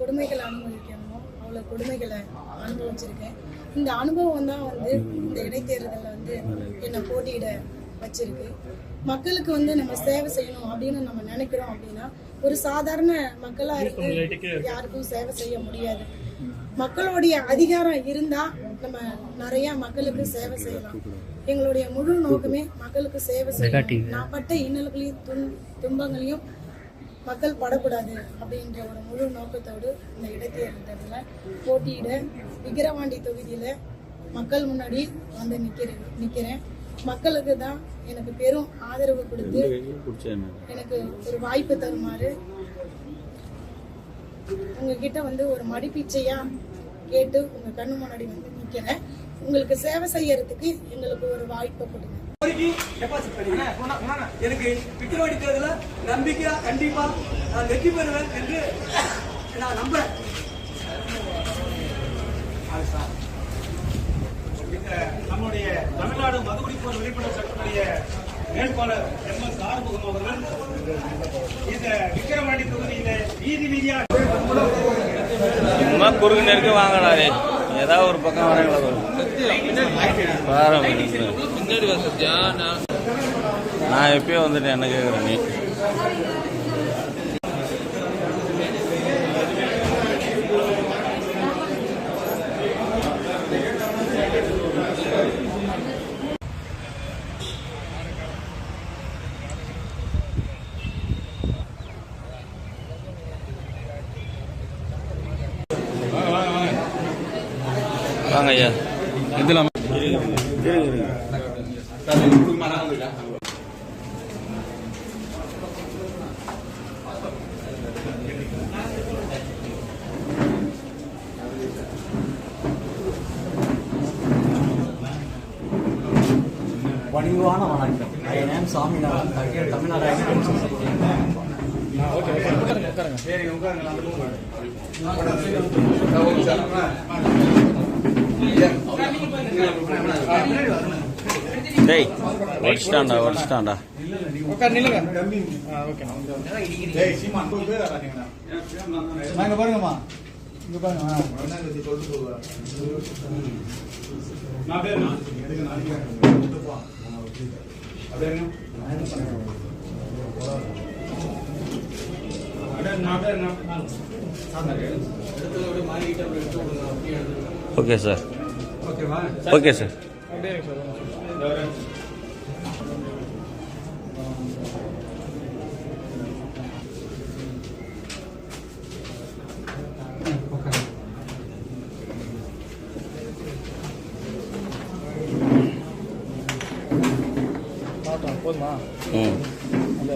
கொடுமைகளை அனுபவிச்சிருக்கேன். இந்த அனுபவம் தான் வந்து இந்த இடைத்தேர்தலில் வந்து என்னை போட்டியிட வச்சிருக்கு. மக்களுக்கு வந்து நம்ம சேவை செய்யணும் அப்படின்னு நம்ம நினைக்கிறோம் அப்படின்னா ஒரு சாதாரண மக்களா இருந்து யாருக்கும் சேவை செய்ய முடியாது. மக்களுடைய அதிகாரம் இருந்தா நம்ம நிறைய மக்களுக்கு சேவை செய்யலாம். எங்களுடைய முழு நோக்கமே மக்களுக்கு சேவை செய்யணும். நான் பட்ட இன்னல்களையும் துன் துன்பங்களையும் மக்கள் படக்கூடாது அப்படின்ற ஒரு முழு நோக்கத்தோடு இந்த இடைத்தேர்தலில் போட்டியிட விக்கிரவாண்டி தொகுதியில் மக்கள் முன்னாடி வந்து நிற்கிறேன் நிற்கிறேன் மக்களுக்கு தான் எனக்கு பெரும் ஆதரவு கொடுத்து எனக்கு ஒரு வாய்ப்பு தருமாறு உங்ககிட்ட வந்து ஒரு மடிப்பிச்சையா கேட்டு உங்க கண்ணு முன்னாடி வந்து நிக்கிறேன். உங்களுக்கு சேவை செய்யறதுக்கு எங்களுக்கு ஒரு வாய்ப்பை கொடுங்க. எனக்கு விக்கிரவாண்டி தேர்தலில் நம்பிக்கையா கண்டிப்பா நான் வெற்றி பெறுவேன் என்று நான் நம்புறேன். நம்முடைய தமிழ்நாடு மதுகுடிப்போர் விழிப்புணர்வு சட்டத்துடைய வேட்பாளர் எம் எஸ் ஆறுமுகம் அவர்கள் இந்த விக்கிரவாண்டி தொகுதியில வீதி வீதியா சும்மா குறுக்கு நெருக்க வாங்கினாரு ஏதாவது ஒரு பக்கம் வரீங்களா பாரு நான் எப்பயும் வந்துட்டேன் என்ன கேட்குறேன் நீ? வாங்க ஐயா. இதெல்லாம் பணிவான வணக்கம். ஐ நேம் சாமிநாதன் தகவல் தமிழ்நாடு ஐநூறு டேய் வடிச்சிட்டான்டா நாங்க. பாருங்கம்மா. இங்க பாருங்க நான் பேர் நான் பேர் ஓகே சார். Okay sir. போதுமா? ம். அந்த